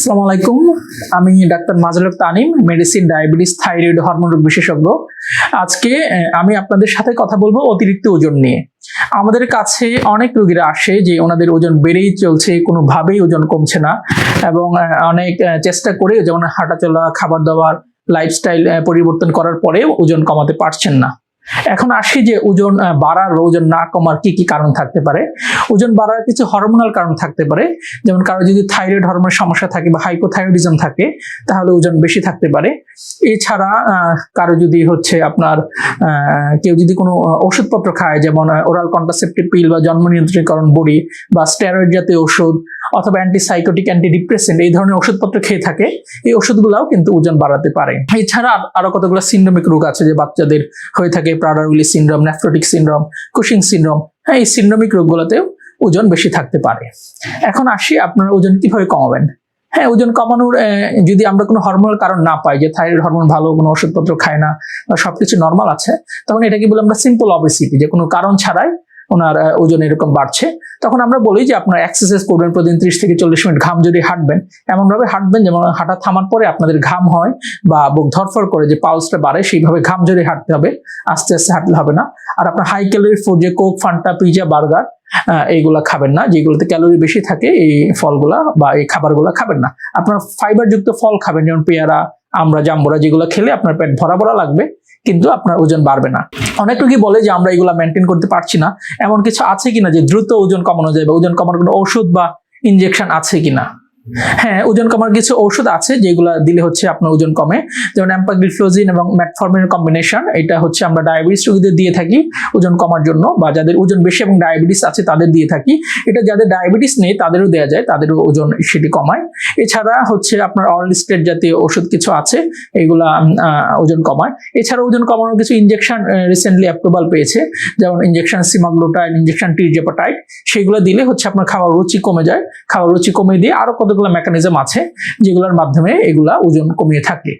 আসসালামু আলাইকুম। আমি doctor Mazluk Tanim medicine diabetes thyroid hormone রোগ বিশেষজ্ঞ। আজকে আমি আপনাদের সাথে কথা বলব অতিরিক্ত ওজন নিয়ে। আমাদের কাছে অনেক রোগীরা আসে যে ওনাদের ওজন বেড়েই চলছে, কোনোভাবেই ওজন কমছে না এবং অনেক চেষ্টা করে যেমন হাঁটাচলা খাবার দাবার লাইফস্টাইল পরিবর্তন করার পরেও ওজন কমাতে পারছেন না। এখন আসি যে ওজন বাড়ার বা ওজন না কমার কি কি কারণ থাকতে পারে। ওজন বাড়ার কিছু হরমোনাল কারণ থাকতে পারে। যেমন কারও যদি থাইরয়েড হরমোনের সমস্যা থাকে বা হাইপোথাইরয়েডিজম থাকে, তাহলে ওজন বেশি থাকতে পারে। এছাড়া কারও যদি হচ্ছে আপনার কেউ যদি কোনো ওষুধপত্র খায়, যেমন ওরাল কন্ট্রাসেপটিভ পিল বা জন্ম নিয়ন্ত্রণীকরণ বড়ি বা স্টেরয়েড জাতীয় ওষুধ অথবা অ্যান্টিসাইকোটিক অ্যান্টি ডিপ্রেসেন্ট এই ধরনের ওষুধপত্র খেয়ে থাকে, এই ওষুধগুলাও কিন্তু ওজন বাড়াতে পারে। এছাড়া আর- কতগুলো সিন্ড্রোমিক রোগ আছে যে বাচ্চাদের হয়ে থাকে Prader Willi syndrome nephrotic syndrome Cushing syndrome হ্যাঁ এই সিন্ড্রোমিক রোগগুলোতেও ওজন বেশি থাকতে পারে। এখন আসি আপনার ওজন কীভাবে কমাবেন। হ্যাঁ ওজন কমানোর যদি আমরা কোনো হরমোনাল কারণ না পাই, যে থাইরয়েড হরমোন ভালো, কোনো ওষুধপত্র খায় না, বা সবকিছু নর্মাল আছে, তখন এটাকে বলে আমরা সিম্পল অবেসিটি যে কোনো কারণ ছাড়াই ওনার ওজন এরকম বাড়ছে, তখন আমরা বলি যে আপনার এক্সারসাইজ করবেন প্রতিদিন ত্রিশ থেকে চল্লিশ মিনিট ঘাম যদি হাঁটবেন, এমনভাবে হাঁটবেন যেমন হাঁটা থামার পরে আপনাদের ঘাম হয় বা বুক ধরফর করে যে পালসটা বাড়ে, সেইভাবে ঘাম জড়িয়ে হাঁটতে হবে, আস্তে আস্তে হাঁটলে হবে না। আর আপনার হাই ক্যালোরি ফুড যে কোক ফান্টা পিজা বার্গার এইগুলা খাবেন না, যেগুলোতে ক্যালোরি বেশি থাকে, এই ফলগুলা বা এই খাবারগুলা খাবেন না। আপনার ফাইবার যুক্ত ফল খাবেন, যেমন পেয়ারা আমরা জাম্বুরা, যেগুলো খেলে আপনার পেট ভরা ভরা লাগবে, কিন্তু আপনার ওজন বাড়বে না। অনেক রোগী বলে যে আমরা এগুলা মেনটেন করতে পারছি না। এমন কিছু আছে কিনা যে দ্রুত ওজন কমানো যায় বা ওজন কমানোর কোনো ওষুধ বা ইনজেকশন আছে কিনা? হ্যাঁ ওজন কমার কিছু ঔষধ আছে যেগুলো দিলে হচ্ছে আপনার ওজন কমে। যেমন অ্যাম্পাগ্লিফ্লোজিন এবং ম্যাটফর্মিনের কম্বিনেশন এটা হচ্ছে আমরা ডায়াবেটিস রোগীদের দিয়ে থাকি ওজন কমার জন্য বা যাদের ওজন বেশি এবং ডায়াবেটিস আছে তাদের দিয়ে থাকি। এটা যাদের ডায়াবেটিস নেই তাদেরও দেওয়া যায়, তাদেরও ওজন সেটি কমায়। এছাড়া হচ্ছে আপনার অরল স্টেট জাতীয় ওষুধ কিছু আছে, এগুলা ওজন কমায়। এছাড়া ওজন কমানোর কিছু ইনজেকশন রিসেন্টলি অ্যাপ্রুভাল পেয়েছে, যেমন ইনজেকশন সিমাগ্লোটাইড ইঞ্জেকশন টিরজেপাটাইড সেগুলো দিলে হচ্ছে আপনার খাওয়ার রুচি কমে যায়। খাওয়ার রুচি কমে দিয়ে আরও কতগুলো মেকানিজম আছে যেগুলোর মাধ্যমে এগুলা ওজন কমিয়ে থাকে।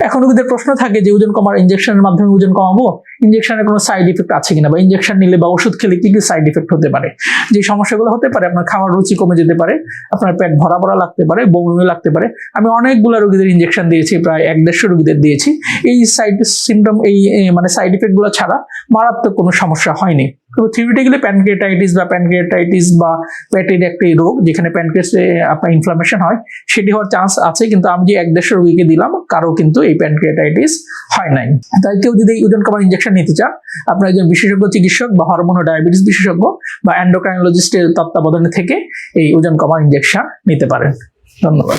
এখন রোগীদের প্রশ্ন থাকে যে ওজন কমার ইনজেকশনের মাধ্যমে ওজন কমাবো ইনজেকশনের কোনো সাইড ইফেক্ট আছে কিনা বা ইনজেকশন নিলে বা ওষুধ খেলে কি কি সাইড ইফেক্ট হতে পারে? যে সমস্যাগুলো হতে পারে, আপনার খাওয়ার রুচি কমে যেতে পারে, আপনার পেট ভরা ভরা লাগতে পারে, বমি লাগতে পারে। আমি অনেকগুলো রোগীদের ইনজেকশন দিয়েছি, প্রায় এক দেড়শো রোগীদের দিয়েছি। এই সাইড সিমটম এই মানে সাইড ইফেক্টগুলো ছাড়া মারাত্মক কোনো সমস্যা হয়নি। তো থিওরিটিক্যালি প্যানক্রিয়েটাইটিস বা প্যানক্রিয়েটাইটিস বা পেটের একটি রোগ, যেখানে প্যানক্রিয়াসে আপনার ইনফ্লামেশন হয়, সেটি হওয়ার চান্স আছে, কিন্তু আমি যে এক দেড়শো রোগীকে দিলাম, কারও কিন্তু এই প্যানক্রিয়েটাইটিস হয় নাই। তাই কেউ যদি ওজন কমার ইনজেকশন নিতে চান, আপনার একজন বিশেষজ্ঞ চিকিৎসক বা হরমোন ও ডায়াবেটিস বিশেষজ্ঞ বা অ্যান্ডোক্রাইনোলজিস্টের তত্ত্বাবধানে থেকে এই ওজন কমার ইঞ্জেকশন নিতে পারেন। ধন্যবাদ।